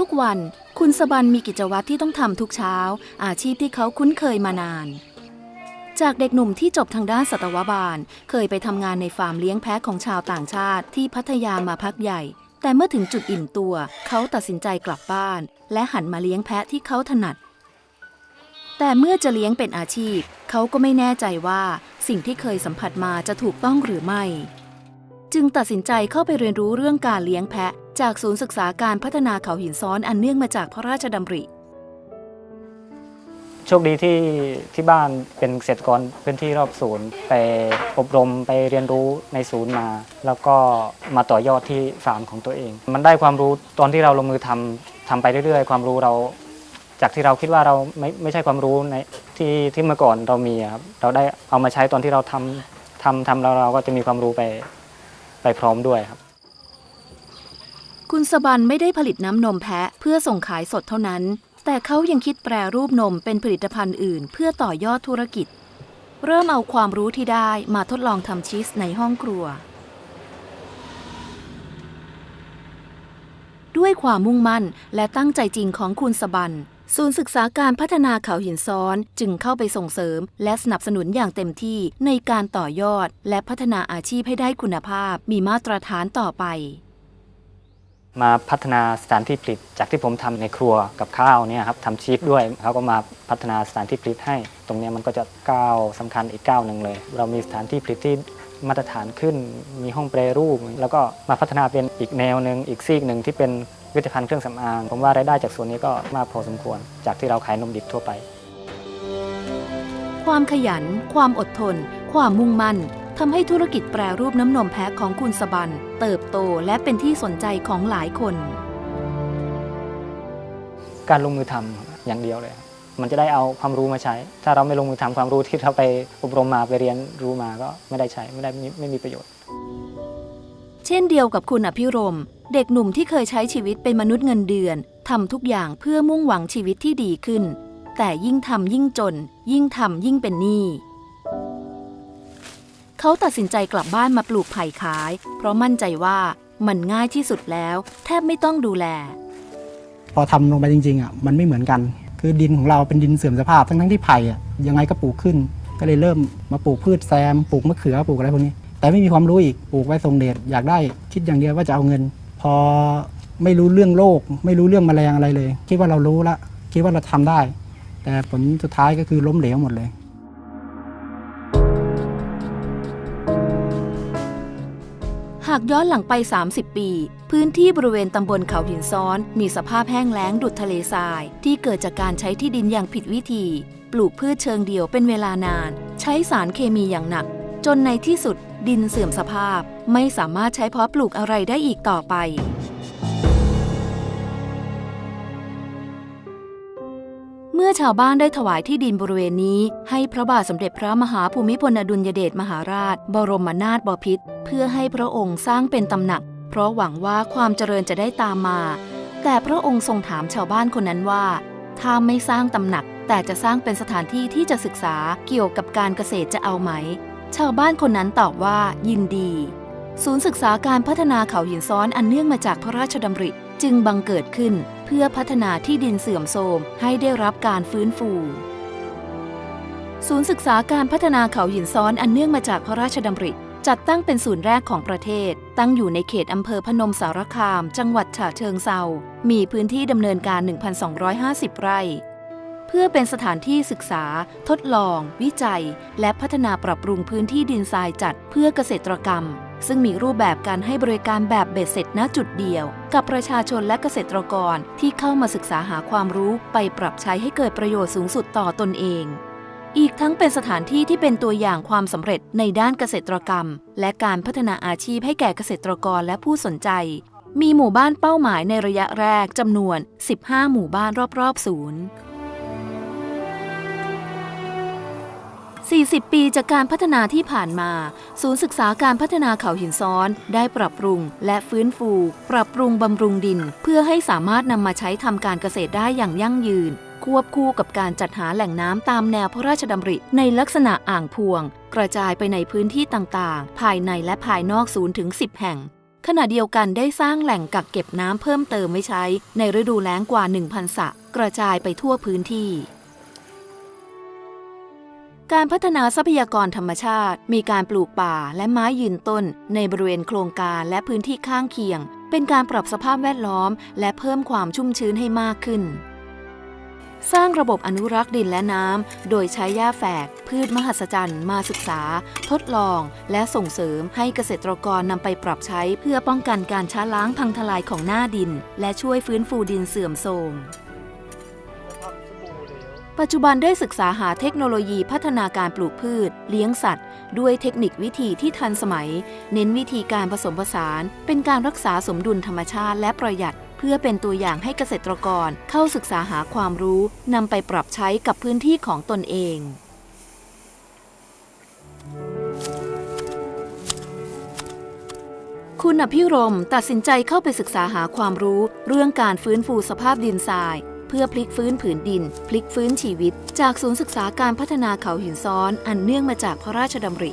ทุกวันคุณสบันมีกิจวัตรที่ต้องทำทุกเช้า อาชีพที่เขาคุ้นเคยมานาน จากเด็กหนุ่มที่จบทางด้านสัตวบาล เคยไปทำงานในฟาร์มเลี้ยงแพะของชาวต่างชาติที่พัทยามาพักใหญ่ แต่เมื่อถึงจุดอิ่มตัว เขาตัดสินใจกลับบ้าน และหันมาเลี้ยงแพะที่เขาถนัด แต่เมื่อจะเลี้ยงเป็นอาชีพ เขาก็ไม่แน่ใจว่าสิ่งที่เคยสัมผัสมาจะถูกต้องหรือไม่ จึงตัดสินใจเข้าไปเรียนรู้เรื่องการเลี้ยงแพะ จากศูนย์ศึกษาการพัฒนาเขาหินซ้อนอันเนื่องมาจากพระราชดำริ โชคดีที่ที่บ้านเป็นเกษตรกรพื้นที่รอบศูนย์ไปอบรมไปเรียนรู้ในศูนย์มา แล้วก็มาต่อยอดที่ฟาร์มของตัวเอง มันได้ความรู้ตอนที่เราลงมือทำทำไปเรื่อยๆ ความรู้เรา จากที่เราคิดว่าเราไม่ไม่ใช่ความรู้ในที่ที่เมื่อก่อนเรามีครับเราได้เอามาใช้ตอนที่เราทำทำทำแล้วเราก็จะมีความรู้ไปไปพร้อมด้วยครับ คุณสบันไม่ได้ผลิตน้ำนมแพะเพื่อส่งขายสดเท่านั้น แต่เขายังคิดแปรรูปนมเป็นผลิตภัณฑ์อื่น เพื่อต่อยอดธุรกิจ เริ่มเอาความรู้ที่ได้มาทดลองทำชีสในห้องครัว ด้วยความมุ่งมั่นและตั้งใจจริงของคุณสบันศูนย์ศึกษาการพัฒนาเขาหินซ้อนจึงเข้าไปส่งเสริม และสนับสนุนอย่างเต็มที่ในการต่อยอด และพัฒนาอาชีพให้ได้คุณภาพมีมาตรฐานต่อไป มาพัฒนาสถานที่ผลิต จากที่ผมทำในครัวกับข้าวเนี่ยครับทำชีสด้วยเขาก็มาพัฒนาสถานที่ผลิตให้ ตรงนี้มันก็จะก้าวสำคัญอีกก้าวหนึ่งเลย เรามีสถานที่ผลิตที่มาตรฐานขึ้น มีห้องแปรรูป แล้วก็มาพัฒนาเป็นอีกแนวหนึ่งอีกซีกหนึ่งที่เป็นผลิตภัณฑ์เครื่องสำอาง ผมว่ารายได้จากส่วนนี้ก็มากพอสมควร จากที่เราขายนมดิบทั่วไป ความขยัน ความอดทน ความมุ่งมั่น ทำให้ธุรกิจแปรรูปน้ำนมแพะของคุณสบัน เติบโตและเป็นที่สนใจของหลายคน การลงมือทำอย่างเดียวเลยครับมันจะได้เอาความรู้มาใช้ ถ้าเราไม่ลงมือทำความรู้ที่เราไปอบรมมาไปเรียนรู้มาก็ไม่ได้ใช้ไม่ได้ไม่ไม่มีประโยชน์ เช่นเดียวกับคุณอภิรมย์เด็กหนุ่มที่เคยใช้ชีวิตเป็นมนุษย์เงินเดือนทำทุกอย่างเพื่อมุ่งหวังชีวิตที่ดีขึ้น แต่ยิ่งทำยิ่งจน ยิ่งทำยิ่งเป็นหนี้ เขาตัดสินใจกลับบ้านมาปลูกไผ่ขาย เพราะมั่นใจว่ามันง่ายที่สุดแล้ว แทบไม่ต้องดูแล พอทำลงไปจริงๆอะมันไม่เหมือนกัน คือดินของเราเป็นดินเสื่อมสภาพทั้งทั้งๆที่ไผ่อะยังไงก็ปลูกขึ้น ก็เลยเริ่มมาปลูกพืชแซมปลูกมะเขือปลูกอะไรพวกนี้ แต่ไม่มีความรู้อีกปลูกไว้ทรงเดชอยากได้คิดอย่างเดียวว่าจะเอาเงิน พอไม่รู้เรื่องโลก ไม่รู้เรื่องแมลงอะไรเลย คิดว่าเรารู้ละคิดว่าเราทำได้ แต่ผลสุดท้ายก็คือล้มเหลวหมดเลยากย้อนหลังไป 30 ปี พื้นที่บริเวณตำบลเขาหินซ้อน มีสภาพแห้งแล้งดุดทะเลทราย ที่เกิดจากการใช้ที่ดินอย่างผิดวิธี ปลูกพืชเชิงเดี่ยวเป็นเวลานาน ใช้สารเคมีอย่างหนัก จนในที่สุดดินเสื่อมสภาพ ไม่สามารถใช้เพาะปลูกอะไรได้อีกต่อไป มื่อชาวบ้านได้ถวายที่ดินบริเวณนี้ ให้พระบาทสมเด็จพระมหาภูมิพลอดุลยเดชมหาราช บรมนาถบพิตรเพื่อให้พระองค์สร้างเป็นตำหนัก เพราะหวังว่าความเจริญจะได้ตามมา แต่พระองค์ทรงถามชาวบ้านคนนั้นว่า ถ้าไม่สร้างตำหนัก แต่จะสร้างเป็นสถานที่ที่จะศึกษาเกี่ยวกับการเกษตรจะเอาไหม ชาวบ้านคนนั้นตอบว่ายินดี ศูนย์ศึกษาการพัฒนาเขาหินซ้อนอันเนื่องมาจากพระราชดำริ จึงบังเกิดขึ้นเพื่อพัฒนาที่ดินเสื่อมโทรมให้ได้รับการฟื้นฟู ศูนย์ศึกษาการพัฒนาเขาหินซ้อนอันเนื่องมาจากพระราชดำริ จัดตั้งเป็นศูนย์แรกของประเทศ ตั้งอยู่ในเขตอำเภอพนมสารคาม จังหวัดฉะเชิงเซา มีพื้นที่ดำเนินการ 1,250 ไร่ เพื่อเป็นสถานที่ศึกษา ทดลอง วิจัย และพัฒนาปรับปรุงพื้นที่ดินทรายจัดเพื่อเกษตรกรรม ซึ่งมีรูปแบบการให้บริการแบบเบ็ดเสร็จณจุดเดียว กับประชาชนและเกษตรกรที่เข้ามาศึกษาหาความรู้ไปปรับใช้ให้เกิดประโยชน์สูงสุดต่อตนเอง อีกทั้งเป็นสถานที่ที่เป็นตัวอย่างความสำเร็จในด้านเกษตรกรรม และการพัฒนาอาชีพให้แก่เกษตรกรและผู้สนใจ มีหมู่บ้านเป้าหมายในระยะแรกจำนวน 15 หมู่บ้านรอบๆศูนย์ 40 ปีจากการพัฒนาที่ผ่านมา ศูนย์ศึกษาการพัฒนาเขาหินซ้อน ได้ปรับปรุง และฟื้นฟู ปรับปรุงบำรุงดิน เพื่อให้สามารถนำมาใช้ทำการเกษตรได้อย่างยั่งยืน ควบคู่กับการจัดหาแหล่งน้ำตามแนวพระราชดำริ ในลักษณะอ่างพวง กระจายไปในพื้นที่ต่างๆ ภายในและภายนอกศูนย์ถึง 10 แห่งขณะเดียวกันได้สร้างแหล่งกักเก็บน้ำเพิ่มเติมไว้ใช้ ในฤดูแล้งกว่า 1,000สระกระจายไปทั่วพื้นที่ การพัฒนาทรัพยากรธรรมชาติ มีการปลูกป่าและไม้ยืนต้น ในบริเวณโครงการและพื้นที่ข้างเคียง เป็นการปรับสภาพแวดล้อม และเพิ่มความชุ่มชื้นให้มากขึ้น สร้างระบบอนุรักษ์ดินและน้ำ โดยใช้หญ้าแฝก พืชมหัศจรรย์ มาศึกษา ทดลอง และส่งเสริมให้เกษตรกรนำไปปรับใช้เพื่อป้องกันการช้าล้างพังทลายของหน้าดิน และช่วยฟื้นฟูดินเสื่อมโทรม ปัจจุบันได้ศึกษาหาเทคโนโลยีพัฒนาการปลูกพืช เลี้ยงสัตว์ ด้วยเทคนิควิธีที่ทันสมัย เน้นวิธีการผสมผสาน เป็นการรักษาสมดุลธรรมชาติและประหยัด เพื่อเป็นตัวอย่างให้เกษตรกรเข้าศึกษาหาความรู้นำไปปรับใช้กับพื้นที่ของตนเองคุณอภิรมตัดสินใจเข้าไปศึกษาหาความรู้เรื่องการฟื้นฟูสภาพดินทราย พื่อพลิกฟื้นผืนดิน พลิกฟื้นชีวิต จากศูนย์ศึกษาการพัฒนาเขาหินซ้อนอันเนื่องมาจากพระราชดำริ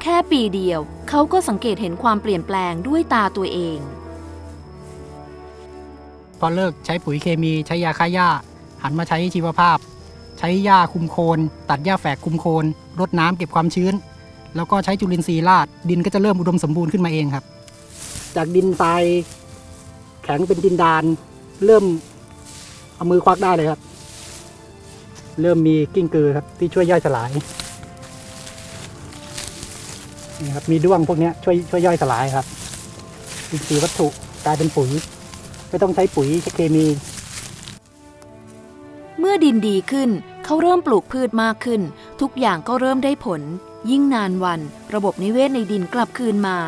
แค่ปีเดียว เขาก็สังเกตเห็นความเปลี่ยนแปลงด้วยตาตัวเอง พอเลิกใช้ปุ๋ยเคมีใช้ยาฆ่าหญ้า หันมาใช้ชีวภาพ ใช้หญ้าคุมโคน ตัดหญ้าแฝกคุมโคนรดน้ำเก็บความชื้น แล้วก็ใช้จุลินทรีย์ราดดินก็จะเริ่มอุดมสมบูรณ์ขึ้นมาเองครับ จากดินทรายแข็งเป็นดินดาน เริ่มเอามือควักได้เลยครับ เริ่มมีกิ้งกือครับ ที่ช่วยย่อยสลายนี่ครับมีด้วงพวกนี้ช่วยช่วยย่อยสลายครับอินทรีย์วัตถุกลายเป็นปุ๋ย ไม่ต้องใช้ปุ๋ยเคมี เมื่อดินดีขึ้นเขาเริ่มปลูกพืชมากขึ้น ทุกอย่างก็เริ่มได้ผล ยิ่งนานวัน ระบบนิเวศในดินกลับคืนมา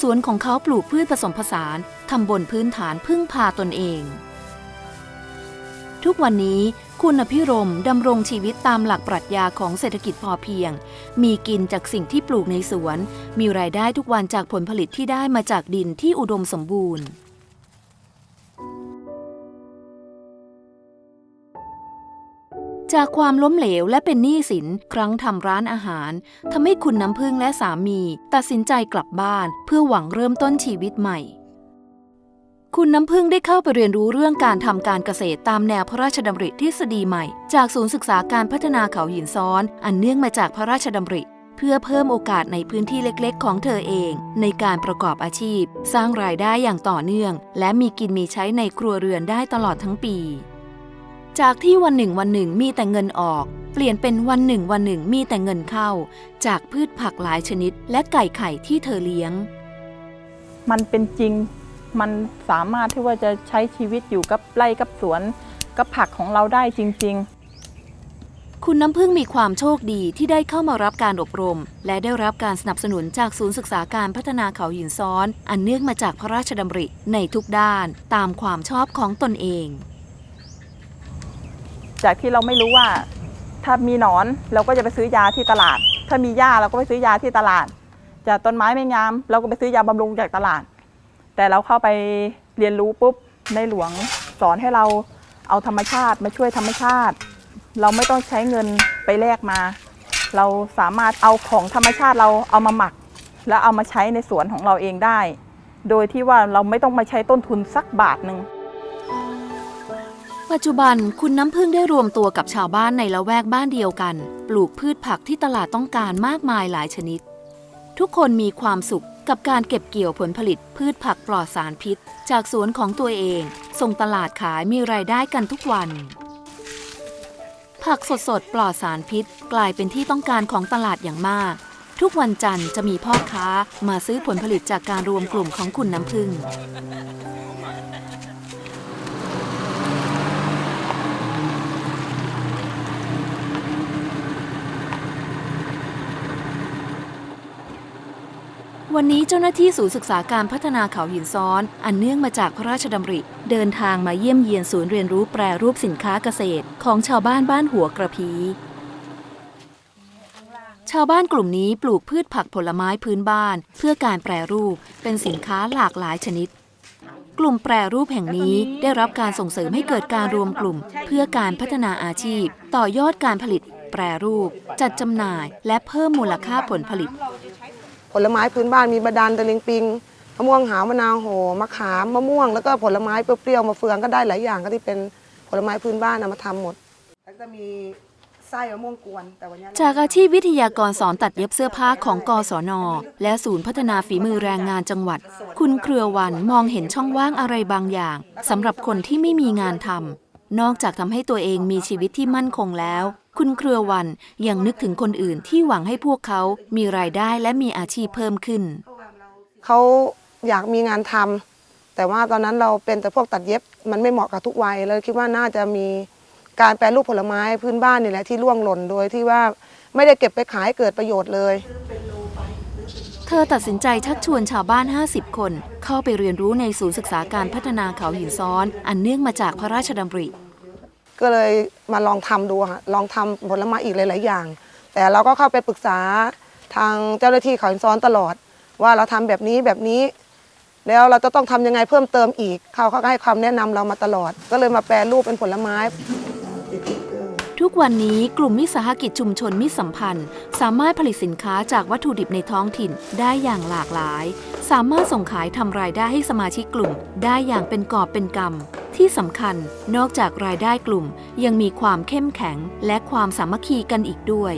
สวนของเขาปลูกพืชผสมผสานทำบนพื้นฐานพึ่งพาตนเอง ทุกวันนี้คุณอภิรมดำรงชีวิตตามหลักปรัชญาของเศรษฐกิจพอเพียง มีกินจากสิ่งที่ปลูกในสวน มีรายได้ทุกวันจากผลผลิตที่ได้มาจากดินที่อุดมสมบูรณ์ จากความล้มเหลวและเป็นหนี้สินครั้งทำร้านอาหารทำให้คุณน้ำพึ่งและสามี ตัดสินใจกลับบ้านเพื่อหวังเริ่มต้นชีวิตใหม่ คุณน้ำพึ่งได้เข้าไปเรียนรู้เรื่องการทำการเกษตรตามแนวพระราชดำริทฤษฎีใหม่ จากศูนย์ศึกษาการพัฒนาเขาหินซ้อน อันเนื่องมาจากพระราชดำริ เพื่อเพิ่มโอกาสในพื้นที่เล็กๆ ของเธอเอง ในการประกอบอาชีพ สร้างรายได้อย่างต่อเนื่อง และมีกินมีใช้ในครัวเรือนได้ตลอดทั้งปี จากที่วันหนึ่งวันหนึ่งมีแต่เงินออกเปลี่ยนเป็นวันหนึ่งวันหนึ่งมีแต่เงินเข้า จากพืชผักหลายชนิด และไก่ไข่ที่เธอเลี้ยง มันเป็นจริง มันสามารถที่ว่าจะใช้ชีวิตอยู่กับไร่กับสวนกับผักของเราได้จริง ๆคุณน้ำพึ่งมีความโชคดีที่ได้เข้ามารับการอบรม และได้รับการสนับสนุนจากศูนย์ศึกษาการพัฒนาเขาหินซ้อน อันเนื่องมาจากพระราชดำริในทุกด้านตามความชอบของตนเอง จากที่เราไม่รู้ว่า ถ้ามีหนอนเราก็จะไปซื้อยาที่ตลาด ถ้ามีหญ้าเราก็ไปซื้อยาที่ตลาด จากต้นไม้ไม่งาม เราก็ไปซื้อยาบำรุงจากตลาด แต่เราเข้าไปเรียนรู้ปุ๊บในหลวงสอนให้เราเอาธรรมชาติมาช่วยธรรมชาติ เราไม่ต้องใช้เงินไปแลกมา เราสามารถเอาของธรรมชาติเราเอามาหมัก แล้วเอามาใช้ในสวนของเราเองได้ โดยที่ว่าเราไม่ต้องมาใช้ต้นทุนสักบาทหนึ่งปัจจุบันคุณน้ำพึ่งได้รวมตัวกับชาวบ้านในละแวกบ้านเดียวกัน ปลูกพืชผักที่ตลาดต้องการมากมายหลายชนิด ทุกคนมีความสุข กับการเก็บเกี่ยวผลผลิตพืชผักปลอดสารพิษ จากสวนของตัวเอง ส่งตลาดขายมีรายได้กันทุกวัน ผักสดๆ ปลอดสารพิษ กลายเป็นที่ต้องการของตลาดอย่างมาก ทุกวันจันทร์จะมีพ่อค้ามาซื้อผลผลิตจากการรวมกลุ่มของคุณน้ำพึ่ง วันนี้เจ้าหน้าที่ศูนย์ศึกษาการพัฒนาเขาหินซ้อน อันเนื่องมาจากพระราชดำริ เดินทางมาเยี่ยมเยียนศูนย์เรียนรู้แปรรูปสินค้าเกษตร ของชาวบ้านบ้านหัวกระพี ชาวบ้านกลุ่มนี้ปลูกพืชผักผลไม้พื้นบ้าน เพื่อการแปรรูปเป็นสินค้าหลากหลายชนิด กลุ่มแปรรูปแห่งนี้ได้รับการส่งเสริมให้เกิดการรวมกลุ่ม เพื่อการพัฒนาอาชีพ ต่อยอดการผลิต แปรรูป จัดจำหน่าย และเพิ่มมูลค่าผลผลิต ผลไม้พื้นบ้านมีบะดานตะลิงปิงมะม่วงหาวมะนาวโหมะขามมะม่วงแล้วก็ผลไม้เปรี้ยวๆมะเฟืองก็ได้หลายอย่างก็ที่เป็นผลไม้พื้นบ้านนำมาทำหมดแล้วก็มีไส้มะม่วงกวนแต่วันนี้จากอาชีพวิทยากรสอนตัดเย็บเสื้อผ้าของกศน และศูนย์พัฒนาฝีมือแรงงานจังหวัด คุณเครือวันมองเห็นช่องว่างอะไรบางอย่างสำหรับคนที่ไม่มีงานทำนอกจากทำให้ตัวเองมีชีวิตที่มั่นคงแล้ว คุณเครือวันยังนึกถึงคนอื่นที่หวังให้พวกเขามีรายได้และมีอาชีพเพิ่มขึ้น เขาอยากมีงานทำแต่ว่าตอนนั้นเราเป็นแต่พวกตัดเย็บมันไม่เหมาะกับทุกวัยเลยคิดว่าน่าจะมีการแปรรูปผลไม้พื้นบ้านนี่แหละที่ร่วงหล่นโดยที่ว่าไม่ได้เก็บไปขายให้เกิดประโยชน์เลย เธอตัดสินใจชักชวนชาวบ้าน 50 คน เข้าไปเรียนรู้ในศูนย์ศึกษาการพัฒนาเขาหินซ้อน อันเนื่องมาจากพระราชดำริ ก็เลยมาลองทำดูค่ะลองทำผลไม้อีกหลาย ๆ อย่าง แต่เราก็เข้าไปปรึกษาทางเจ้าหน้าที่เขาหินซ้อนตลอด ว่าเราทำแบบนี้แบบนี้ แล้วเราจะต้องทำยังไงเพิ่มเติมอีก เขาเขาก็ให้ความแนะนำเรามาตลอด ก็เลยมาแปรรูปเป็นผลไม้ ทุกวันนี้กลุ่มมิตรสหกิจชุมชนมิสัมพันธ์ สามารถผลิตสินค้าจากวัตถุดิบในท้องถิ่นได้อย่างหลากหลาย สามารถส่งขายทำรายได้ให้สมาชิกกลุ่มได้อย่างเป็นกอบเป็นกำ ที่สำคัญนอกจากรายได้กลุ่มยังมีความเข้มแข็งและความสามัคคีกันอีกด้วย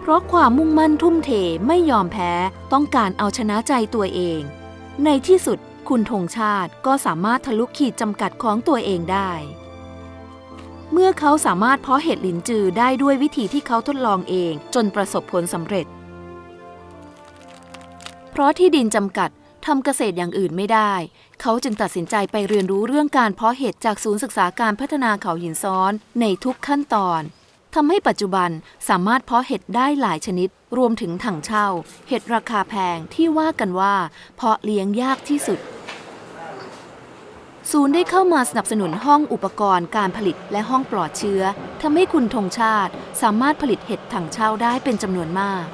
เพราะความมุ่งมั่นทุ่มเทไม่ยอมแพ้ต้องการเอาชนะใจตัวเอง ในที่สุดคุณธงชาติก็สามารถทะลุขีดจำกัดของตัวเองได้ เมื่อเขาสามารถเพาะเห็ดหลินจือได้ด้วยวิธีที่เขาทดลองเองจนประสบผลสำเร็จ เพราะที่ดินจำกัดทำเกษตรอย่างอื่นไม่ได้ เขาจึงตัดสินใจไปเรียนรู้เรื่องการเพาะเห็ดจากศูนย์ศึกษาการพัฒนาเขาหินซ้อนในทุกขั้นตอนทำให้ปัจจุบันสามารถเพาะเห็ดได้หลายชนิด รวมถึงถังเช่า เห็ดราคาแพงที่ว่ากันว่า เพาะเลี้ยงยากที่สุด ศูนย์ได้เข้ามาสนับสนุนห้องอุปกรณ์การผลิตและห้องปลอดเชื้อทำให้คุณธงชาติสามารถผลิตเห็ดถังเช่าได้เป็นจำนวนมาก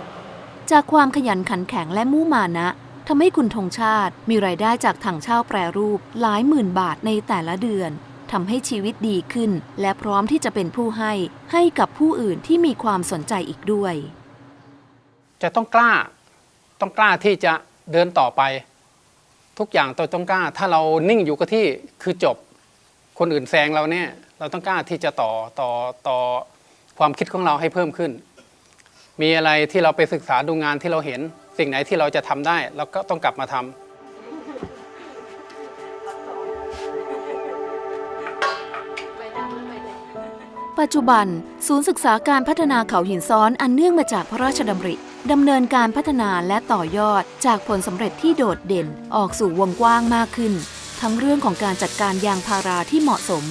จากความขยันขันแข็งและมุ่มานะทำให้คุณธงชาติมีรายได้จากถังเช่าแปรรูปหลายหมื่นบาทในแต่ละเดือนทำให้ชีวิตดีขึ้น และพร้อมที่จะเป็นผู้ให้ให้กับผู้อื่นที่มีความสนใจอีกด้วย จะต้องกล้า ต้องกล้าที่จะเดินต่อไป ทุกอย่างเราต้องกล้า ถ้าเรานิ่งอยู่กับที่คือจบ คนอื่นแซงเราเนี่ย เราต้องกล้าที่จะต่อต่อต่อความคิดของเราให้เพิ่มขึ้น มีอะไรที่เราไปศึกษาดูงานที่เราเห็น สิ่งไหนที่เราจะทำได้เราก็ต้องกลับมาทำ ปัจจุบัน ศูนย์ศึกษาการพัฒนาเขาหินซ้อนอันเนื่องมาจากพระราชดำริดำเนินการพัฒนาและต่อยอดจากผลสำเร็จที่โดดเด่นออกสู่วงกว้างมากขึ้น ทั้งเรื่องของการจัดการยางพาราที่เหมาะสม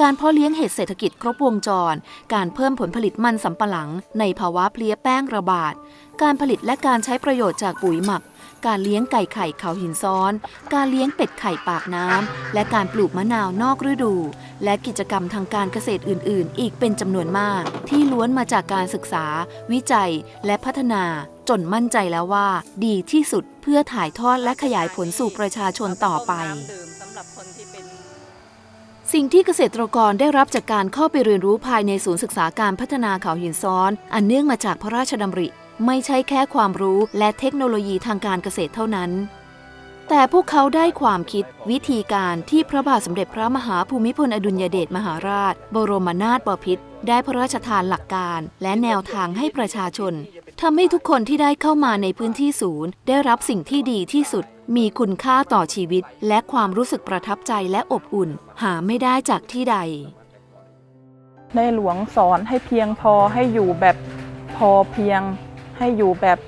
การเพาะเลี้ยงเห็ดเศรษฐกิจครบวงจร การเพิ่มผลผลิตมันสำปะหลัง ในภาวะเพลี้ยแป้งระบาด การผลิตและการใช้ประโยชน์จากปุ๋ยหมัก การเลี้ยงไก่ไข่เขาหินซ้อน การเลี้ยงเป็ดไข่ปากน้ำ และการปลูกมะนาวนอกฤดู และกิจกรรมทางการเกษตรอื่น ๆ อีกเป็นจำนวนมาก ที่ล้วนมาจากการศึกษา วิจัย และพัฒนาจนมั่นใจแล้วว่า ดีที่สุดเพื่อถ่ายทอดและขยายผลสู่ประชาชนต่อไป สิ่งที่เกษตรกรได้รับจากการเข้าไปเรียนรู้ภายในศูนย์ศึกษาการพัฒนาเขาหินซ้อน อันเนื่องมาจากพระราชดำริ ไม่ใช่แค่ความรู้และเทคโนโลยีทางการเกษตรเท่านั้น แต่พวกเขาได้ความคิดวิธีการที่พระบาทสมเด็จพระมหาภูมิพลอดุลยเดชมหาราช บรมนาถบพิตรได้พระราชทานหลักการและแนวทางให้ประชาชนทำให้ทุกคนที่ได้เข้ามาในพื้นที่ศูนย์ ได้รับสิ่งที่ดีที่สุด มีคุณค่าต่อชีวิต และความรู้สึกประทับใจและอบอุ่น หาไม่ได้จากที่ใด ในหลวงสอนให้เพียงพอให้อยู่แบบพอเพียง ให้อยู่แบบ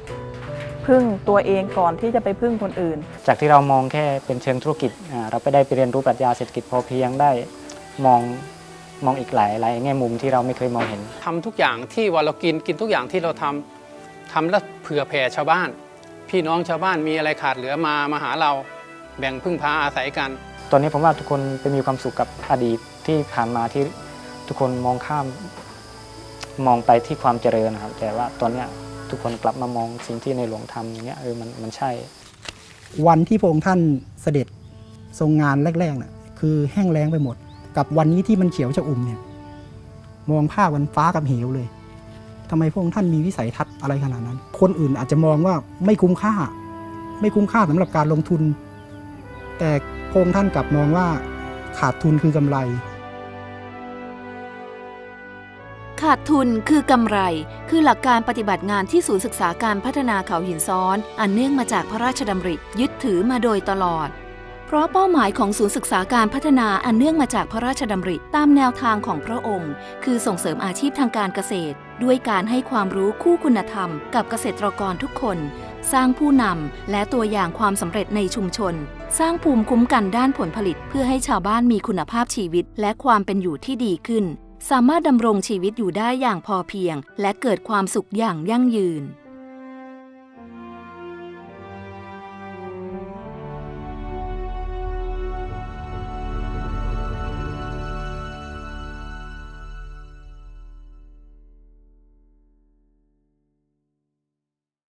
พึ่งตัวเองก่อนที่จะไปพึ่งคนอื่น จากที่เรามองแค่เป็นเชิงธุรกิจอ่าเราไปได้ไปเรียนรู้ปรัชญาเศรษฐกิจพอเพียงได้มองมองอีกหลายหลายแง่มุมที่เราไม่เคยมองเห็นทำทุกอย่างที่ว่าเรากินกินทุกอย่างที่เราทำทำแล้วเผื่อแผ่ชาวบ้าน พี่น้องชาวบ้านมีอะไรขาดเหลือมามาหาเรา แบ่งพึ่งพาอาศัยกัน ตอนนี้ผมว่าทุกคนไปมีความสุขกับอดีตที่ผ่านมาที่ทุกคนมองข้ามมองไปที่ความเจริญนะครับ แต่ว่าตอนเนี้ย ทุกคนกลับมามองสิ่งที่ในหลวงทำอย่างเงี้ยเออมันมันใช่ วันที่พระองค์ท่านเสด็จทรงงานแรกๆน่ะคือแห้งแล้งไปหมด กับวันนี้ที่มันเขียวชอุ่มเนี่ยมองภาพกันฟ้ากับเหวเลยทำไมพระองค์ท่านมีวิสัยทัศน์อะไรขนาดนั้น คนอื่นอาจจะมองว่าไม่คุ้มค่า ไม่คุ้มค่าสำหรับการลงทุน แต่พระองค์ท่านกลับมองว่าขาดทุนคือกำไร ขาดทุนคือกำไร คือหลักการปฏิบัติงานที่ศูนย์ศึกษาการพัฒนาเขาหินซ้อน อันเนื่องมาจากพระราชดำริยึดถือมาโดยตลอด เพราะเป้าหมายของศูนย์ศึกษาการพัฒนาอันเนื่องมาจากพระราชดำริตามแนวทางของพระองค์ คือส่งเสริมอาชีพทางการเกษตร ด้วยการให้ความรู้คู่คุณธรรม กับเกษตรกรทุกคน สร้างผู้นำและตัวอย่างความสำเร็จในชุมชน สร้างภูมิคุ้มกันด้านผลผลิต เพื่อให้ชาวบ้านมีคุณภาพชีวิต และความเป็นอยู่ที่ดีขึ้น สามารถดำรงชีวิตอยู่ได้อย่างพอเพียง และเกิดความสุขอย่างยั่งยืน